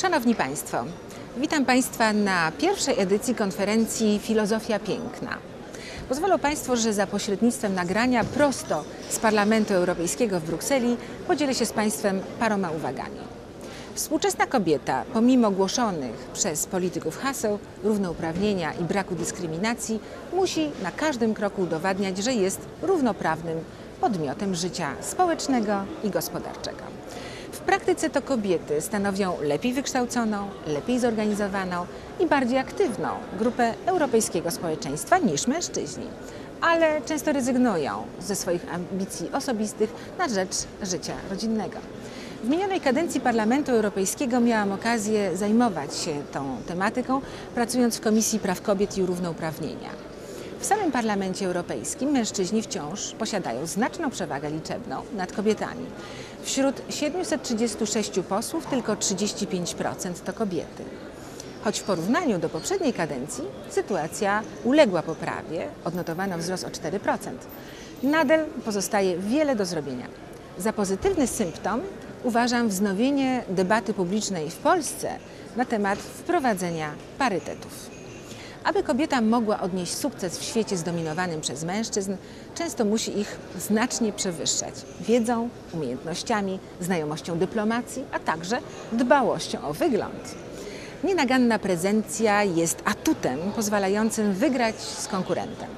Szanowni Państwo, witam Państwa na pierwszej edycji konferencji Filozofia Piękna. Pozwolą Państwo, że za pośrednictwem nagrania prosto z Parlamentu Europejskiego w Brukseli podzielę się z Państwem paroma uwagami. Współczesna kobieta, pomimo głoszonych przez polityków haseł równouprawnienia i braku dyskryminacji, musi na każdym kroku udowadniać, że jest równoprawnym podmiotem życia społecznego i gospodarczego. Praktyce to kobiety stanowią lepiej wykształconą, lepiej zorganizowaną i bardziej aktywną grupę europejskiego społeczeństwa niż mężczyźni, ale często rezygnują ze swoich ambicji osobistych na rzecz życia rodzinnego. W minionej kadencji Parlamentu Europejskiego miałam okazję zajmować się tą tematyką, pracując w Komisji Praw Kobiet i Równouprawnienia. W samym Parlamencie Europejskim mężczyźni wciąż posiadają znaczną przewagę liczebną nad kobietami. Wśród 736 posłów tylko 35% to kobiety. Choć w porównaniu do poprzedniej kadencji sytuacja uległa poprawie, odnotowano wzrost o 4%. Nadal pozostaje wiele do zrobienia. Za pozytywny symptom uważam wznowienie debaty publicznej w Polsce na temat wprowadzenia parytetów. Aby kobieta mogła odnieść sukces w świecie zdominowanym przez mężczyzn, często musi ich znacznie przewyższać wiedzą, umiejętnościami, znajomością dyplomacji, a także dbałością o wygląd. Nienaganna prezencja jest atutem pozwalającym wygrać z konkurentem.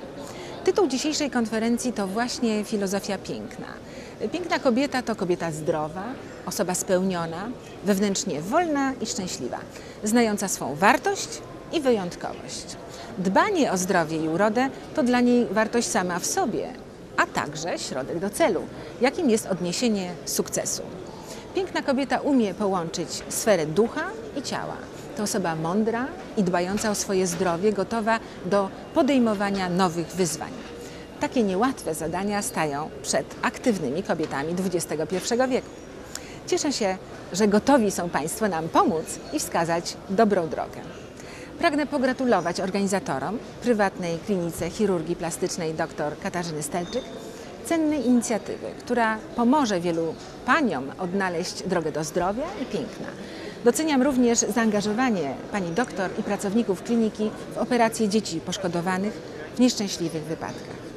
Tytuł dzisiejszej konferencji to właśnie filozofia piękna. Piękna kobieta to kobieta zdrowa, osoba spełniona, wewnętrznie wolna i szczęśliwa, znająca swą wartość i wyjątkowość. Dbanie o zdrowie i urodę to dla niej wartość sama w sobie, a także środek do celu, jakim jest odniesienie sukcesu. Piękna kobieta umie połączyć sferę ducha i ciała. To osoba mądra i dbająca o swoje zdrowie, gotowa do podejmowania nowych wyzwań. Takie niełatwe zadania stają przed aktywnymi kobietami XXI wieku. Cieszę się, że gotowi są Państwo nam pomóc i wskazać dobrą drogę. Pragnę pogratulować organizatorom prywatnej klinice chirurgii plastycznej dr Katarzyny Stelczyk cennej inicjatywy, która pomoże wielu paniom odnaleźć drogę do zdrowia i piękna. Doceniam również zaangażowanie pani doktor i pracowników kliniki w operacje dzieci poszkodowanych w nieszczęśliwych wypadkach.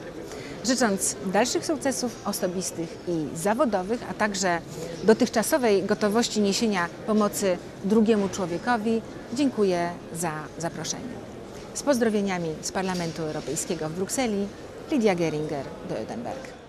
Życząc dalszych sukcesów osobistych i zawodowych, a także dotychczasowej gotowości niesienia pomocy drugiemu człowiekowi, dziękuję za zaproszenie. Z pozdrowieniami z Parlamentu Europejskiego w Brukseli, Lidia Geringer do Ödenberg.